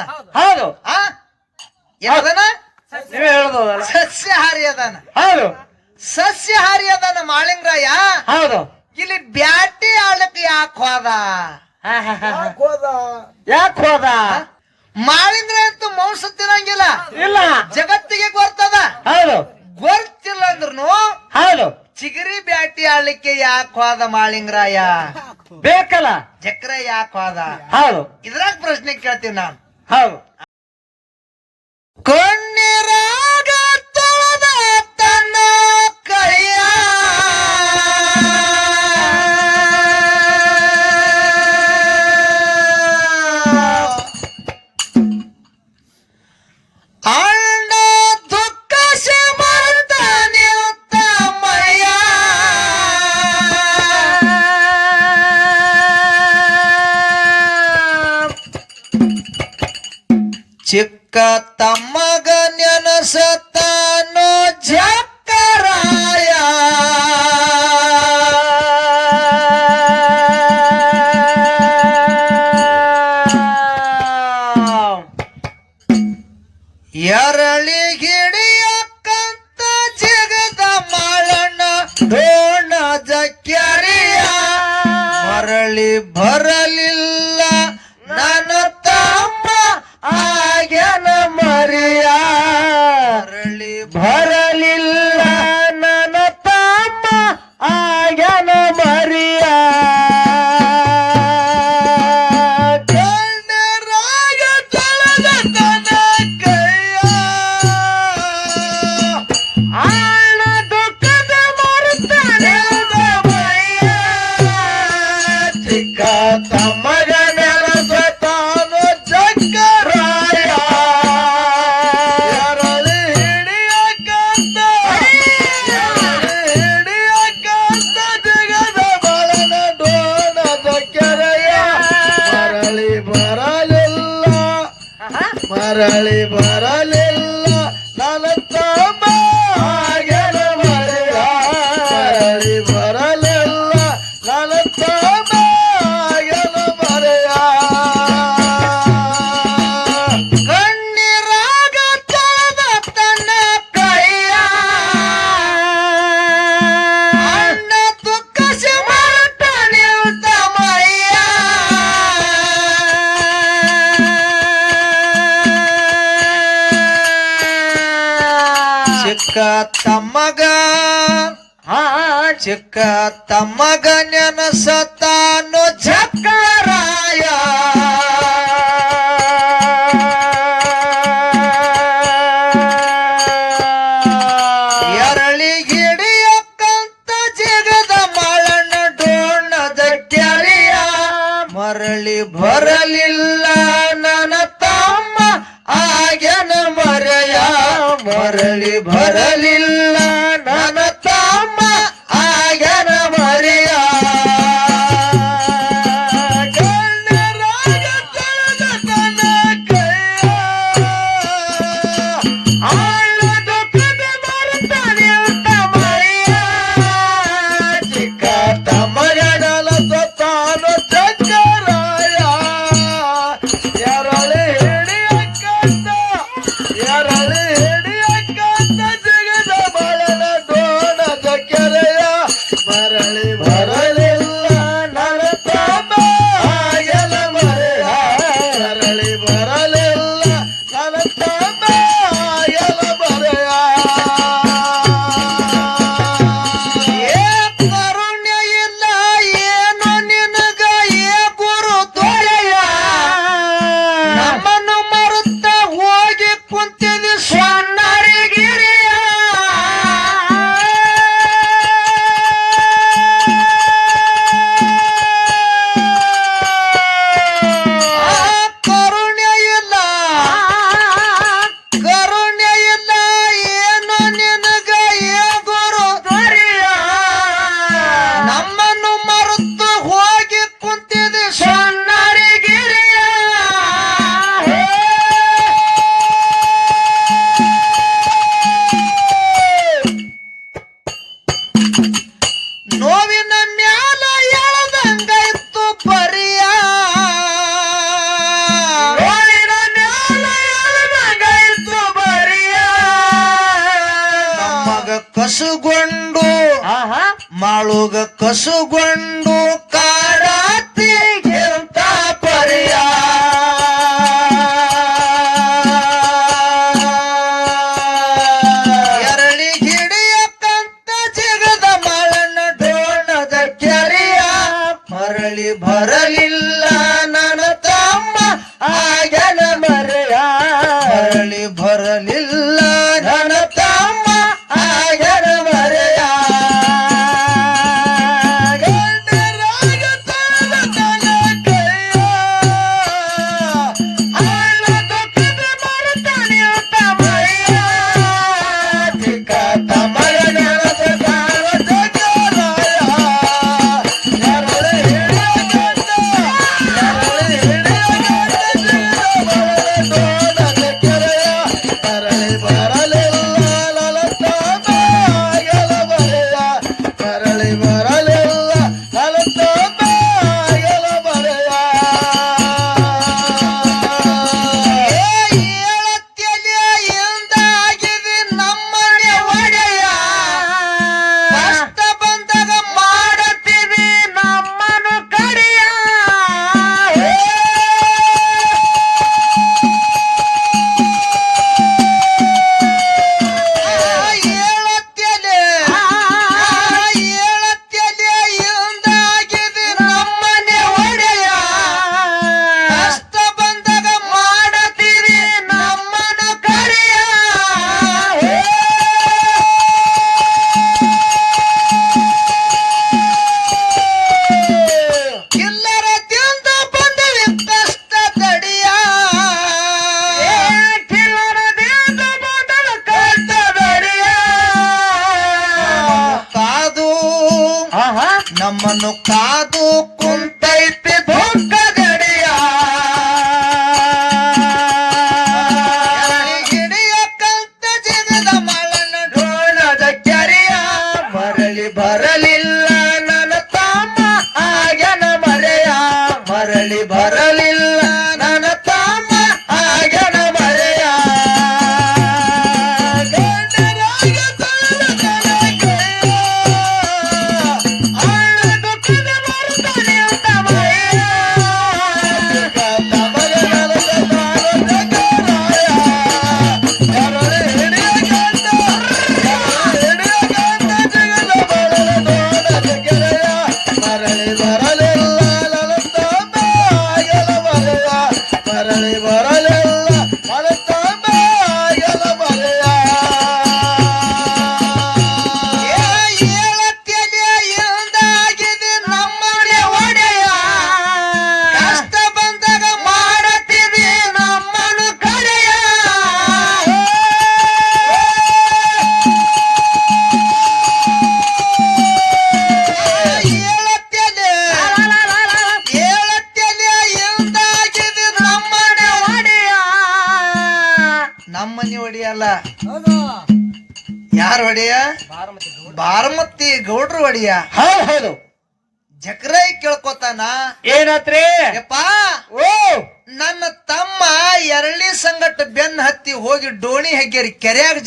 ಅದಾನ? ಹೌದು. ಆ? ಯಾವ್ದನ ನೀವೇ ಹೇಳ್ಬೋದಲ್ಲ ಸಸ್ಯಹಾರಿ ಅದಾನ. ಹೌದು. ಸಸ್ಯಹಾರಿ ಅದಾನ ಮಾಳಿಂಗರಾಯ? ಹೌದು. ಇಲ್ಲಿ ಬ್ಯಾಟಿ ಆಳಕ್ ಯಾಕೆ ಹೋದ? ಯಾಕ. ಹೋದ? ಯಾಕ್ ಮಾಳಿಂಗ್ರ ಅಂತೂ ಮಾಂಸ ತಿನ್ನಂಗಿಲ್ಲ. ಇಲ್ಲ. ಜಗತ್ತಿಗೆ ಗೊತ್ತದ ಹೌದು. ಗೊತ್ತಿಲ್ಲ ಅಂದ್ರು ಹೌದು. ಚಿಗರಿ ಬ್ಯಾಟಿ ಆಡ್ಲಿಕ್ಕೆ ಯಾಕೆ ಹೋದ ಮಾಳಿಂಗ್ರಾಯ? ಬೇಕಲ್ಲ. ಚಕ್ರ ಯಾಕೆ ಹೋದ? ಹೌದು. ಇದ್ರಾಗ ಪ್ರಶ್ನೆ ಕೇಳ್ತೀನಿ ನಾನು. ಹೌದು. ಕಣ್ಣೀರಾಗ ತೊಳೆದ ತನ್ನ ಕೈಯ ಅಣ್ಣ ಚಿಕ್ಕ ಚಿಕ್ಕ ತಮ್ಮಗ ನೆನಸತಾನು ಚಕ್ಕರಾಯ ಎರಳಿ ಹಿಡಿಯಕ್ಕಂತ ಜಗದ ಮಾಳಣ್ಣ ಡೋಣದ ಕ್ಯಾರಿಯ ಮರಳಿ ಬರಲಿಲ್ಲ ನನ್ನ ತಮ್ಮ ಆಗ್ಯನ ಮರೆಯ. ಮರಳಿ ಬರಲಿಲ್ಲ ಕಸುಗೊಂಡು ಆಹಾ. ಮಾಳುಗ ಕಸುಗೊಂಡು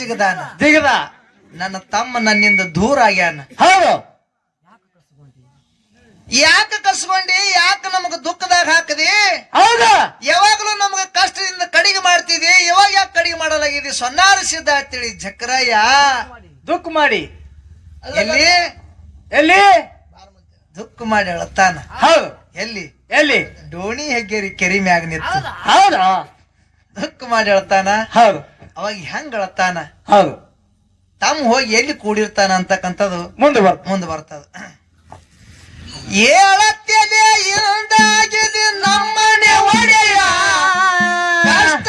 ಜಿಗದಾನ. ಜಿಗದ. ನನ್ನ ತಮ್ಮ ನನ್ನಿಂದ ದೂರ ಆಗ್ಯಾನ. ಹೌದು. ಯಾಕೆ ಕಸ್ಕೊಂಡಿ ಯಾಕೆ ನಮಗ ದುಃಖದಾಗ ಹಾಕದಿ? ಹೌದ. ಯಾವಾಗಲೂ ನಮಗ ಕಷ್ಟದಿಂದ ಕಡಿಗೆ ಮಾಡ್ತಿದಿ? ಯಾವಾಗ ಯಾಕೆ ಕಡಿಗೆ ಮಾಡಲಾಗಿದೆ? ಸೊನ್ನಾರ ಸಿದ್ಧ ಅಂತೇಳಿ ಜಕ್ರಯ್ಯ ದುಃಖ ಮಾಡಿ. ಎಲ್ಲಿ? ಎಲ್ಲಿ? ದುಃಖ ಮಾಡಿ ಅಳತಾನ. ಹೌದು. ಎಲ್ಲಿ? ಎಲ್ಲಿ? ಡೋಣಿ ಹೆಗ್ಗೇರಿ ಕೆರಿ ಮ್ಯಾಗ ನಿಂತು. ಹೌದಾ. ದುಃಖ ಮಾಡಿ ಅಳತಾನ. ಹೌದು. ಅವಾಗ ಹೆಂಗ್ ಅಳತ್ತಾನ ಹೌದು. ತಮ್ಮ ಹೋಗಿ ಎಲ್ಲಿ ಕೂಡಿರ್ತಾನ ಅಂತಕ್ಕಂಥದ್ದು ಮುಂದೆ ಬರ್ ಮುಂದೆ ಬರ್ತದ. ಏಳತ್ತೆ ಇಂದಾಗಿದೆ ನಮ್ಮನೆ ಒಡೆಯ? ಕಷ್ಟ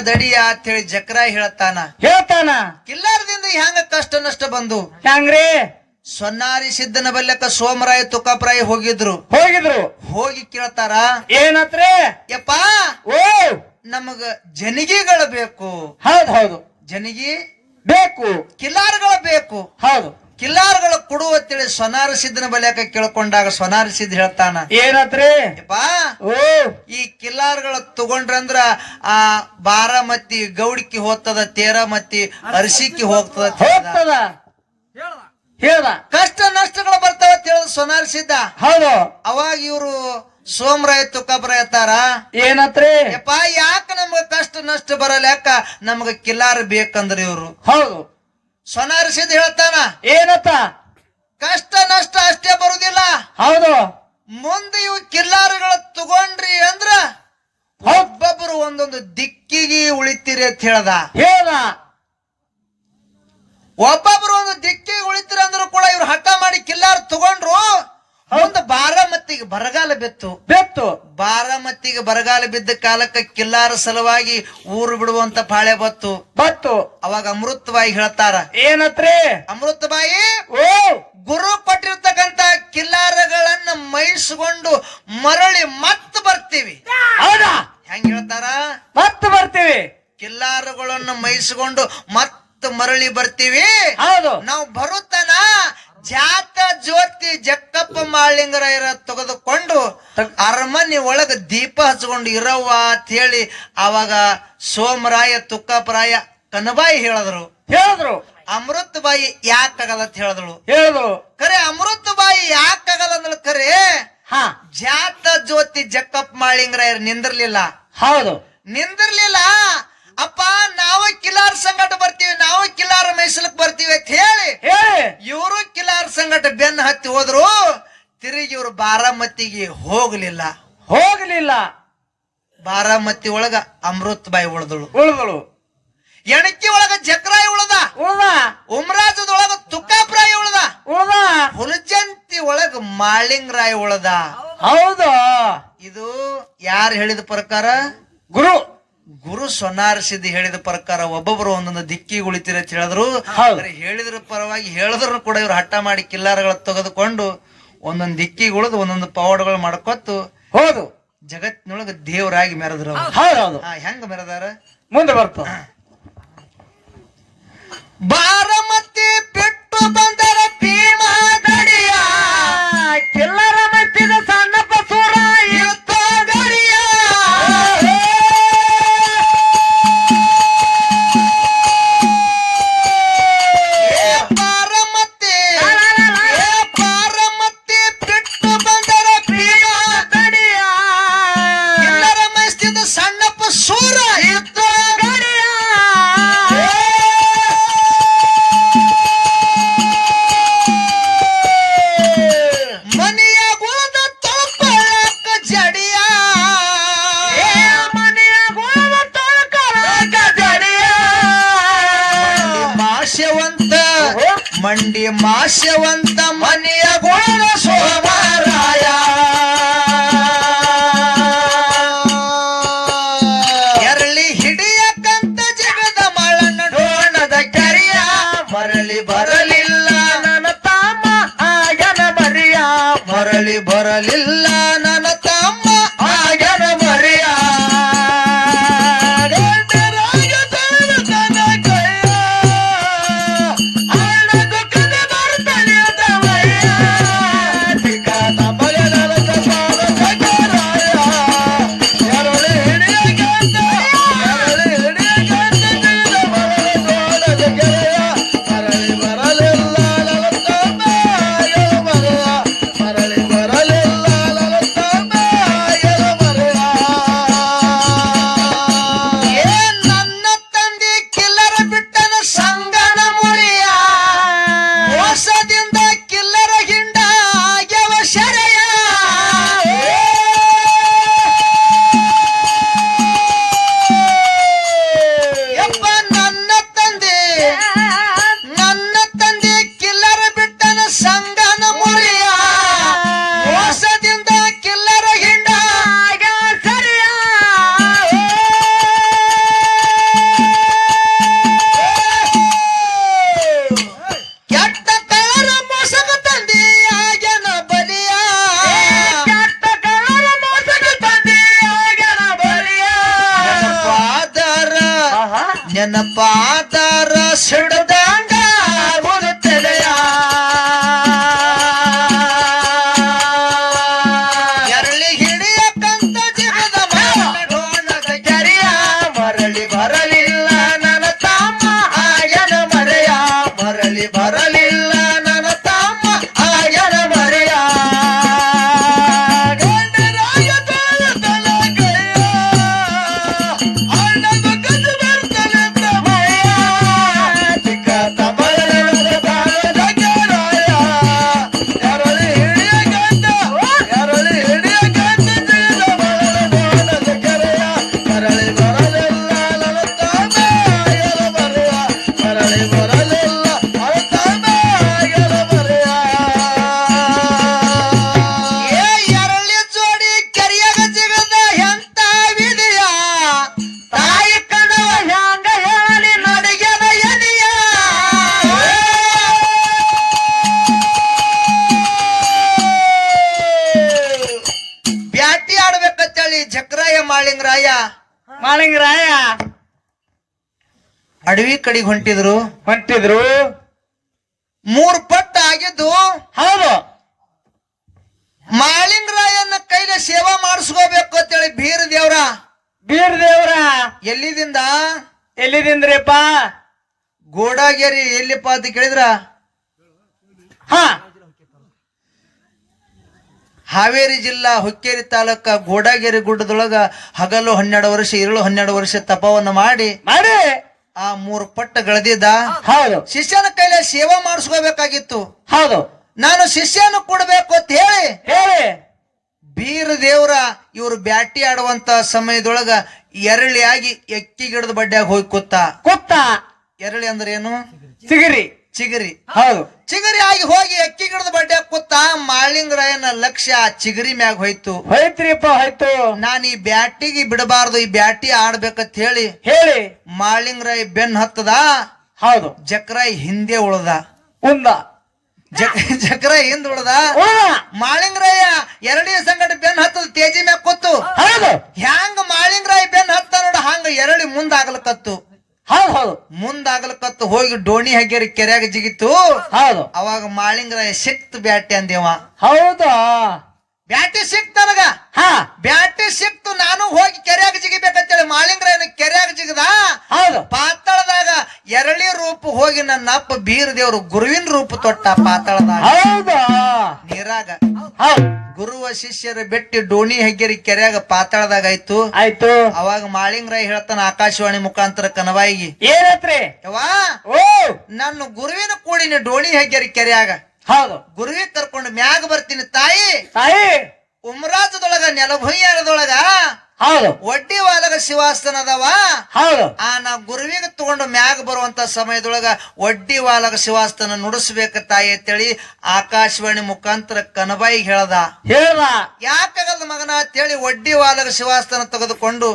ಕಷ್ಟ ಅಂತ ಹೇಳಿ ಜಕ್ರ ಹೇಳ್ತಾನ ಹೇಳ್ತಾನ. ಕಿಲ್ಲಾರದಿಂದ ಹ್ಯಾಂಗ ಕಷ್ಟ ನಷ್ಟ ಬಂದು? ಹೆಂಗ್ರಿ ಸೊನ್ನಾರಿ ಸಿದ್ದನ ಬಲ್ಯಕ ಸೋಮರಾಯ ತುಕಾಪ್ರಾಯ ಹೋಗಿದ್ರು. ಹೋಗಿದ್ರು. ಹೋಗಿ ಕೇಳ್ತಾರ ಏನತ್ರಿ? ಯಪ್ಪ ಓ! ನಮಗ ಜನಗಿಗಳು ಬೇಕು. ಹೌದ್ ಹೌದು. ಜನಗಿ ಬೇಕು. ಕಿಲ್ಲಾರಗಳು ಬೇಕು. ಹೌದು. ಕಿಲ್ಲಾರಗಳು ಕೊಡುವ ತಿಳಿ ಸೊನಾರ ಸಿದ್ಧನ ಬಲಿಯಾಕ ಕೇಳ್ಕೊಂಡಾಗ ಸೊನಾರ ಸಿದ್ಧ ಹೇಳ್ತಾನ? ಏನತ್ರಿ? ಓ. ಈ ಕಿಲ್ಲಾರ್ಗಳ ತಗೊಂಡ್ರಂದ್ರ ಆ ಬಾರಾಮತಿ ಗೌಡಿಕಿ ಹೋಗ್ತದ ತೇರಾಮತಿ ಅರಸಿಕ್ಕಿ. ಹೋಗ್ತದ ಹೇಳ್ದ. ಕಷ್ಟ ನಷ್ಟಗಳು ಬರ್ತಾವ ತಿಳಿದ ಸೊನಾರ ಸಿದ್ಧ. ಹೌದು. ಅವಾಗ ಇವರು ಸೋಮರಾಯ ತುಕಬ್ರ ಎತ್ತಾರ ಏನತ್ರಿ? ಯಪ್ಪ ಯಾಕ ನಮ್ಗ ಕಷ್ಟ ನಷ್ಟ ಬರಲ್ಲ ಯಾಕ ನಮ್ಗ ಕಿಲ್ಲಾರ ಬೇಕಂದ್ರ ಇವ್ರು? ಹೌದು. ಸೊನಾರಿಸಿದ್ ಹೇಳ್ತಾನ. ಏನತ್ತ? ಕಷ್ಟ ನಷ್ಟ ಅಷ್ಟೇ ಬರುದಿಲ್ಲ. ಹೌದು. ಮುಂದೆ ಇವು ಕಿಲ್ಲಾರಗಳ ತಗೊಂಡ್ರಿ ಅಂದ್ರ ಒಬ್ಬೊಬ್ಬರು ಒಬ್ಬೊಬ್ರು ಒಂದೊಂದು ದಿಕ್ಕಿಗೆ ಉಳಿತೀರಿ ಅಂತ ಹೇಳ್ದ. ಹೇಳ ಒಬ್ಬೊಬ್ರು ಒಂದು ದಿಕ್ಕಿಗೆ ಉಳಿತೀರಿ ಅಂದ್ರು ಕೂಡ ಇವ್ರು ಹಠ ಮಾಡಿ ಕಿಲ್ಲಾರ ತಗೊಂಡ್ರು ಮುಂದೆ ಬಾರಾಮತಿಗೆ ಬರಗಾಲ ಬಿತ್ತು. ಬೆತ್ತು. ಬಾರಾಮತಿಗೆ ಬರಗಾಲ ಬಿದ್ದ ಕಾಲಕ್ಕೆ ಕಿಲ್ಲಾರ ಸಲುವಾಗಿ ಊರು ಬಿಡುವಂತ ಪಾಳೆ ಬತ್ತು. ಬತ್ತು. ಅವಾಗ ಅಮೃತಬಾಯಿ ಹೇಳ್ತಾರ. ಏನತ್ರಿ? ಅಮೃತಬಾಯಿ ಓ! ಗುರು ಕೊಟ್ಟಿರ್ತಕ್ಕಂತ ಕಿಲ್ಲಾರಗಳನ್ನ ಮೈಸ್ಕೊಂಡು ಮರಳಿ ಮತ್ ಬರ್ತೀವಿ. ಹೌದಾ? ಹೆಂಗ ಹೇಳ್ತಾರ? ಮತ್ತೆ ಬರ್ತೀವಿ. ಕಿಲ್ಲಾರಗಳನ್ನು ಮೈಸ್ಕೊಂಡು ಮತ್ ಮರಳಿ ಬರ್ತೀವಿ. ಹೌದು. ನಾವು ಬರುತ್ತನ? ಜಾತ ಜ್ಯೋತಿ ಜಕ್ಕಪ್ಪ ಮಾಳಿಂಗರ ತೆಗೆದುಕೊಂಡು ತಗ್- ಅರಮನೆ ಒಳಗ ದೀಪ ಹಚ್ಕೊಂಡು ಇರವ್ವ ಅಂತ ಹೇಳಿ ಅವಾಗ ಸೋಮರಾಯ ತುಕ್ಕಪ್ಪರಾಯ ಕನಬಾಯಿ ಹೇಳಿದ್ರು. ಹೇಳಿದ್ರು. ಅಮೃತ ಬಾಯಿ ಯಾಕಾಗಲ್ಲ ಅಂತ ಹೇಳಿದ್ರು. ಹೇಳಿದ್ರು. ಖರೆ ಅಮೃತ ಬಾಯಿ ಯಾಕಾಗಲ್ಲ ಅಂದ್ರೆ ಖರೆ ಹಾ. ಜಾತ ಜ್ಯೋತಿ ಜಕ್ಕಪ್ಪ ಮಾಳಿಂಗರ ನಿಂದಿರ್ಲಿಲ್ಲ. ಹೌದು. ನಿಂದಿರ್ಲಿಲ್ಲ. ಅಪ್ಪ ನಾವು ಕಿಲಾರ್ ಸಂಗಟ ಬರ್ತೀವಿ ನಾವು ಕಿಲಾರ ಮೈಸಲಕ್ ಬರ್ತೀವಿ ಅಂತ ಹೇಳಿ ಹೇಳಿ. ಇವರು ಕಿಲಾರ್ ಸಂಗಟ ಬೆನ್ನ ಹತ್ತಿ ಹೋದ್ರು ತಿರುಗಿ ಇವರು ಬಾರಾಮತಿಗೆ ಹೋಗ್ಲಿಲ್ಲ. ಹೋಗ್ಲಿಲ್ಲ. ಬಾರಾಮತಿ ಒಳಗ ಅಮೃತ್ ಬಾಯಿ ಉಳ್ದಳು. ಉಳಿದಳು. ಎಣಕಿ ಒಳಗ ಜಕ್ರಾಯಿ ಉಳದ. ಉಳ್ದ. ಉಮ್ರಾಜದೊಳಗ ತುಕ್ಕಾಪ್ರಾಯಿ ಉಳದ. ಉಳ್ದ. ಹುಲಜಂತಿ ಒಳಗ ಮಾಳಿಂಗರಾಯ ಉಳದ. ಹೌದು. ಇದು ಯಾರು ಹೇಳಿದ ಪ್ರಕಾರ? ಗುರು. ಗುರು ಸೊನ್ನಾರಿಸಿದ್ದು ಹೇಳಿದ ಪ್ರಕಾರ ಒಬ್ಬೊಬ್ರು ಒಂದೊಂದು ದಿಕ್ಕಿಗೆ ಉಳಿತೀರ ಅಂತ ಹೇಳಿದ್ರು. ಹೇಳಿದ್ರ ಪರವಾಗಿ ಹೇಳಿದ್ರು ಕೂಡ ಇವ್ರು ಹಠ ಮಾಡಿ ಕಿಲ್ಲಾರಗಳ ತೆಗೆದುಕೊಂಡು ಒಂದೊಂದು ದಿಕ್ಕಿಗೆ ಉಳಿದು ಒಂದೊಂದು ಪವಾಡಗಳು ಮಾಡ್ಕೊತ್ತು. ಹೌದು. ಜಗತ್ನೊಳಗ ದೇವರಾಗಿ ಮೆರೆದ್ರು ಹೆಂಗ ಮೆರೆದಾರ? ಮುಂದೆ ಬರ್ತಾರ ಬಾರಮತಿ ಮರಳಿ ಮಾಳಿಂಗರಾಯ ಅಡವಿ ಕಡೆಗೆ ಹೊಂಟಿದ್ರು. ಹೊಂಟಿದ್ರು. ಮೂರ್ ಪಟ್ಟ ಆಗಿದ್ದು. ಹೌದು. ಮಾಳಿಂಗರಾಯನ ಕೈಲಿ ಸೇವಾ ಮಾಡಿಸ್ಕೋಬೇಕು ಅಂತೇಳಿ ಬೀರ ದೇವ್ರ. ಬೀರ್ ದೇವ್ರ. ಎಲ್ಲಿದಿಂದ? ಎಲ್ಲಿದಿಂದ್ರಿಪ್ಪ? ಗೋಡಾಗೇರಿ ಎಲ್ಲಿಪ್ಪ ಅಂತ ಕೇಳಿದ್ರ? ಹಾ. ಹಾವೇರಿ ಜಿಲ್ಲಾ ಹುಕ್ಕೇರಿ ತಾಲೂಕ ಗೋಡಾಗೇರಿ ಗುಡ್ಡದೊಳಗ ಹಗಲು ಹನ್ನೆರಡು ವರ್ಷ ಇರಳು ಹನ್ನೆರಡು ವರ್ಷ ತಪವನ್ನ ಮಾಡಿ ಮಾಡಿ. ಆ ಮೂರು ಪಟ್ಟ ಗಳದಿದ್ದ ಹೌದು. ಶಿಷ್ಯನ ಕೈಲೇ ಸೇವಾ ಮಾಡಿಸ್ಕೋಬೇಕಾಗಿತ್ತು. ಹೌದು. ನಾನು ಶಿಷ್ಯನ ಕೊಡ್ಬೇಕು ಅಂತ ಹೇಳಿ ಹೇಳಿ. ಬೀರ ದೇವ್ರ ಇವ್ರು ಬ್ಯಾಟಿ ಆಡುವಂತ ಸಮಯದೊಳಗ ಎರಳಿ ಆಗಿ ಎಕ್ಕಿ ಗಿಡದ ಬಡ್ಡ್ಯಾಗ ಹೋಗಿ ಕೂತ. ಕೂತ. ಎರಳಿ ಅಂದ್ರೆ ಏನು ಸಿಗಿರಿ. ಚಿಗರಿ. ಹೌದು. ಚಿಗರಿ ಆಗಿ ಹೋಗಿ ಅಕ್ಕಿ ಗಿಡದ ಬಡ್ಡೆ ಕೂತ ಮಾಳಿಂಗರಾಯನ ಲಕ್ಷ್ಯ ಆ ಚಿಗರಿ ಮ್ಯಾಗ ಹೋಯ್ತು. ಹೋಯ್ತ್ರಿಪ್ಪ ಹೋಯ್ತು. ನಾನು ಈ ಬ್ಯಾಟಿಗೆ ಬಿಡಬಾರದು ಈ ಬ್ಯಾಟಿ ಆಡ್ಬೇಕಂತ ಹೇಳಿ ಹೇಳಿ. ಮಾಳಿಂಗರಾಯ ಬೆನ್ ಹತ್ತದ. ಹೌದು. ಜಕ್ರಾಯ್ ಹಿಂದೆ ಉಳ್ದ. ಉಂದ. ಜಕ್ರ ಹಿಂದ್ ಉಳ್ದ. ಮಾಳಿಂಗರಾಯ ಎರಡೇ ಸಂಗಡ ಬೆನ್ ಹತ್ತದ ತೇಜಿ ಮ್ಯಾಗ ಕೂತು. ಹೌದು. ಹ್ಯಾಂಗ ಮಾಳಿಂಗರಾಯ್ ಬೆನ್ ಹತ್ತ ನೋಡ ಹಂಗ ಮುಂದೆ ಮುಂದಾಗ್ಲಕತ್ತು ಹೌದು ಹೌದು. ಮುಂದಾಗಲಕತ್ತು ಹೋಗಿ ಡೋಣಿ ಹಾಕ್ಯಾರ ಕೆರೆಯಾಗ ಜಿಗಿತು. ಹೌದು. ಅವಾಗ ಮಾಳಿಂಗ್ರ ಸಿಕ್ತು ಬ್ಯಾಟಿ ಅಂದೇವ ಹೌದಾ? ಬ್ಯಾಟಿ ಸಿಕ್ತ ನನಗ. ಹಾ. ಬ್ಯಾಟಿ ಸಿಕ್ತು ನಾನು ಹೋಗಿ ಕೆರೆಯಾಗ ಜಿಗಿಬೇಕಂತೇಳಿ ಏನು ಕೆರೆಯಾಗ ಜಿಗದ. ಹೌದು. ಪಾತಾಳದಾಗ ಎರಳಿ ರೂಪ ಹೋಗಿ ನನ್ನ ಅಪ್ಪ ಬೀರ ದೇವ್ರು ಗುರುವಿನ ರೂಪ ತೊಟ್ಟ ಪಾತಾಳದಾಗ. ಹೌದಾ? ನೀರಾಗ. ಗುರುವ ಶಿಷ್ಯರ ಬೆಟ್ಟಿ ಡೋಣಿ ಹೆಗ್ಗೇರಿ ಕೆರೆಯಾಗ ಪಾತಾಳದಾಗ ಆಯ್ತು. ಆಯ್ತು. ಅವಾಗ ಮಾಳಿಂಗ್ರಾಯ್ ಹೇಳ್ತಾನ ಆಕಾಶವಾಣಿ ಮುಖಾಂತರ ಕನವಾಯಿಗೆ. ಏನತ್ರಿ? ಯವ್ವಾ? ಓ. ನನ್ನ ಗುರುವಿನ ಕೂಡಿನ ಡೋಣಿ ಹೆಗ್ಗೇರಿ ಕೆರೆಯಾಗ. ಹೌದು. ಗುರುವಿ ಕರ್ಕೊಂಡು ಮ್ಯಾಗ ಬರ್ತೀನಿ ತಾಯಿ. ತಾಯಿ. ಉಮ್ರಾಜದೊಳಗ ನೆಲಭುಯ್ಯಾರದೊಳಗ ಹೌದು. ಒಡ್ಡಿ ವಾಲಗ ಶಿವಾಸ್ತನ ಅದಾವ ಹೌದು. ಆ ನಾ ಗುರುವಿಗೆ ತಗೊಂಡು ಮ್ಯಾಗ ಬರುವಂತ ಸಮಯದೊಳಗ ಒಡ್ಡಿ ವಾಲಗ ಶಿವಾಸ್ತನ ನುಡಿಸ್ಬೇಕ ತಾಯಿ ಅಂತೇಳಿ ಆಕಾಶವಾಣಿ ಮುಖಾಂತರ ಕನಬಾಯಿ ಹೇಳದ. ಹೇಳ್ದ. ಯಾಕಾಗಲ್ಲ ಮಗನ ಅಂತೇಳಿ ಒಡ್ಡಿ ವಾಲಗ ಶಿವಾಸ್ತನ ತೆಗೆದುಕೊಂಡು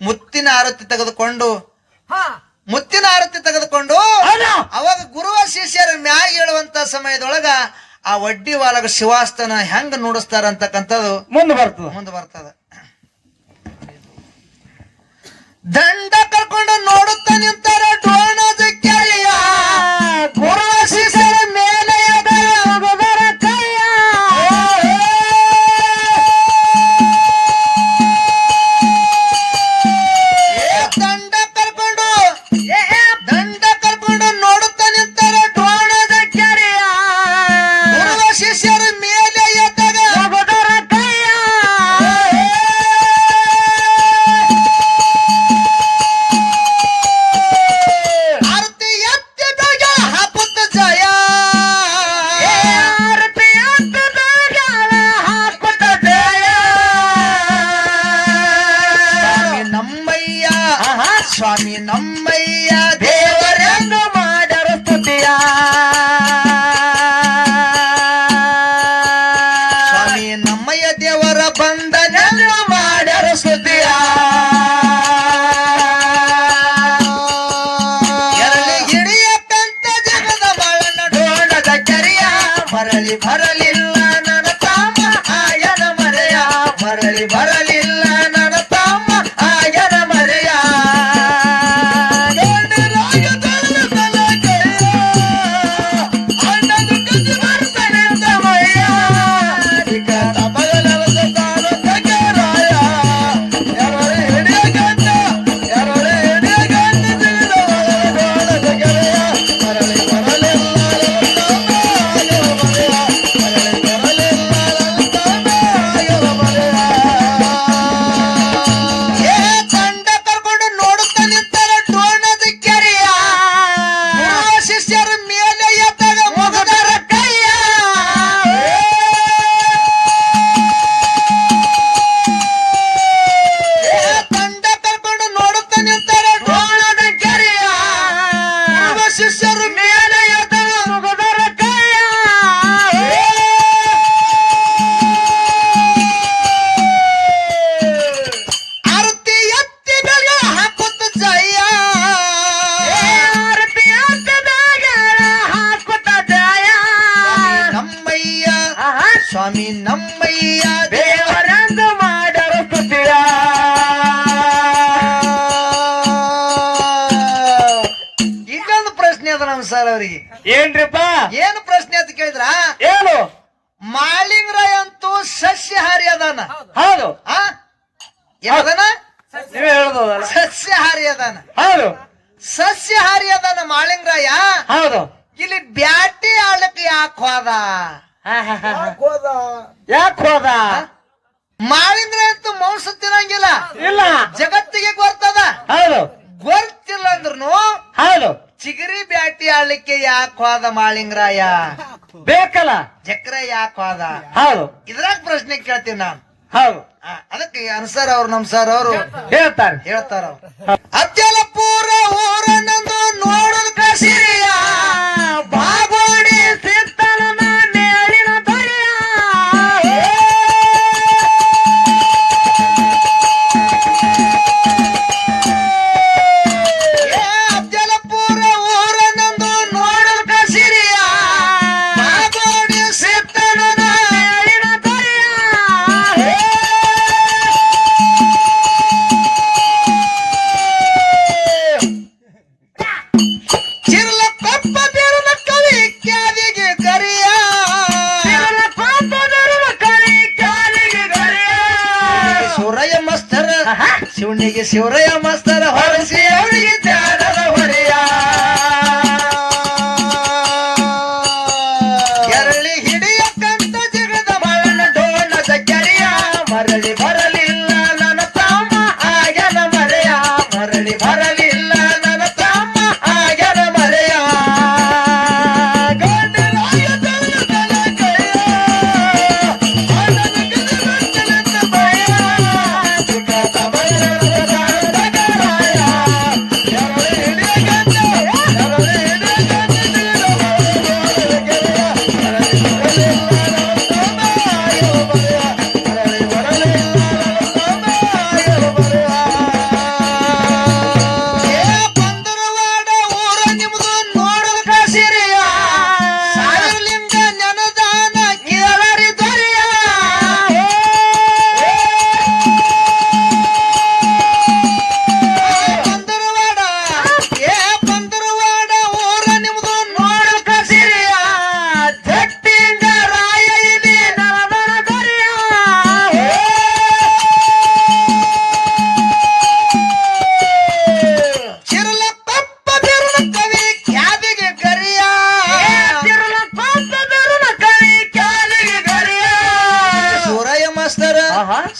ಮುತ್ತಿನ ಆರತಿ ತೆಗೆದುಕೊಂಡು ಮುತ್ತಿನ ಆರತಿ ತೆಗೆದುಕೊಂಡು ಹೌದು. ಅವಾಗ ಗುರುವ ಶಿಷ್ಯರ ಮ್ಯಾಗ ಹೇಳುವಂತ ಸಮಯದೊಳಗ ಆ ವಡ್ಡಿ ವಾಲಗ ಶಿವಾಸ್ತನ ಹೆಂಗ್ ನುಡಿಸ್ತಾರ ಅಂತಕ್ಕಂಥದ್ದು ಮುಂದೆ ಬರ್ತದ. ಮುಂದೆ ಬರ್ತದ. ದಂಡ ಕರ್ಕೊಂಡು ನೋಡುತ್ತಾ ನಿಂತಾರ ಡೋಣದ ಇಲ್ಲ. ಜಗತ್ತಿಗೆ ಗೊತ್ತದ ಹೌದು. ಗೊತ್ತಿಲ್ಲ ಅಂದ್ರೂ ಹೌದು. ಚಿಗರಿ ಬ್ಯಾಟಿ ಆಡ್ಲಿಕ್ಕೆ ಯಾಕೆ ಹೋದ ಮಾಳಿಂಗರಾಯ? ಬೇಕಲ್ಲ. ಚಕ್ರ ಯಾಕೆ ಹೋದ? ಹೌದು. ಇದ್ರಾಗ ಪ್ರಶ್ನೆ ಕೇಳ್ತೀನಿ ನಾನು. ಹೌದು. ಅದಕ್ಕೆ ಅನ್ಸರ್ ಅವ್ರು ನಮ್ ಸರ್ ಅವರು ಹೇಳ್ತಾರೆ. ಹೇಳ್ತಾರ ಅವ್ರು. ಪೂರ ಊರ ನಮ್ ಶಿವರಯ್ಯ ಮಸ್ತ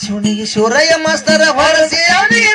ಶಿವನಿಗೆ ಶಿವರಯ್ಯ ಮಾಸ್ತರ ಹೊರಸಿ ಅವನಿಗೆ